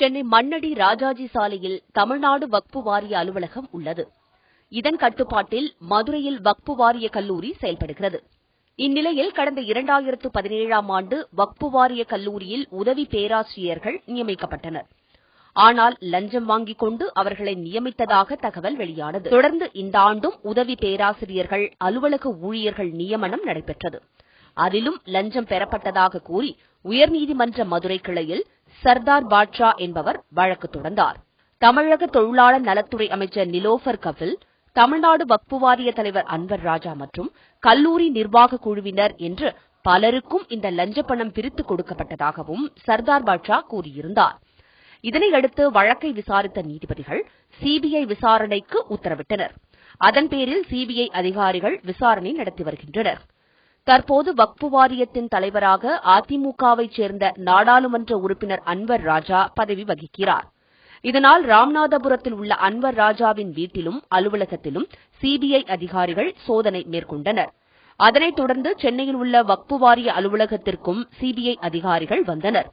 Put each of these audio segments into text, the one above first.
சென்னை மண்ணடி ராஜாஜி சாலையில் தமிழ்நாடு வக்பு வாரிய அலுவலகம் உள்ளது. இதன் கட்டுப்பாட்டில் மதுரையில் வக்பு வாரிய கல்லூரி செயல்படுகிறது. இந்நிலையில் கடந்த இரண்டாயிரத்து பதினேழாம் ஆண்டு வக்பு வாரிய கல்லூரியில் உதவி பேராசிரியர்கள் நியமிக்கப்பட்டனர். ஆனால் லஞ்சம் வாங்கிக் கொண்டு அவர்களை நியமித்ததாக தகவல் வெளியானது. தொடர்ந்து இந்த ஆண்டும் உதவி பேராசிரியர்கள் அலுவலக ஊழியர்கள் நியமனம் நடைபெற்றது. அதிலும் லஞ்சம் பெறப்பட்டதாக கூறி உயர்நீதிமன்ற மதுரை கிளையில் சர்தார் பாட்ஷா என்பவர் வழக்கு தொடர்ந்தார். தமிழக தொழிலாளர் நலத்துறை அமைச்சர் நிலோஃபர் கபில் தமிழ்நாடு வக்பு வாரிய தலைவர் அன்வர் ராஜா மற்றும் கல்லூரி நிர்வாக குழுவினர் என்று பலருக்கும் இந்த லஞ்ச பணம் பிரித்து கொடுக்கப்பட்டதாகவும் சர்தார் பாட்ஷா கூறியிருந்தார். இதனையடுத்து வழக்கை விசாரித்த நீதிபதிகள் சிபிஐ விசாரணைக்கு உத்தரவிட்டனர். அதன் பேரில் சிபிஐ அதிகாரிகள் விசாரணை நடத்தி வருகின்றனர். தற்போது வக்பு வாரியத்தின் தலைவராக அதிமுகவைச் சேர்ந்த நாடாளுமன்ற உறுப்பினர் அன்வர் ராஜா பதவி வகிக்கிறார். இதனால் ராமநாதபுரத்தில் உள்ள அன்வர் ராஜாவின் வீட்டிலும் அலுவலகத்திலும் சிபிஐ அதிகாரிகள் சோதனை மேற்கொண்டனர். அதனைத் தொடர்ந்து சென்னையில் உள்ள வக்பு வாரிய அலுவலகத்திற்கும் சிபிஐ அதிகாரிகள் வந்தனர்.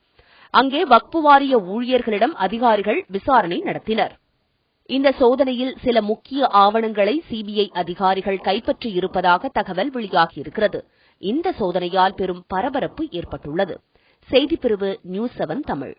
அங்கே வக்பு வாரிய ஊழியர்களிடம் அதிகாரிகள் விசாரணை நடத்தினர். இந்த சோதனையில் சில முக்கிய ஆவணங்களை சிபிஐ அதிகாரிகள் கைப்பற்றியிருப்பதாக தகவல் வெளியாகியிருக்கிறது இந்த சோதனையால் பெரும் பரபரப்பு ஏற்பட்டுள்ளது. செய்திப்பிரிவு நியூஸ் செவன் தமிழ்.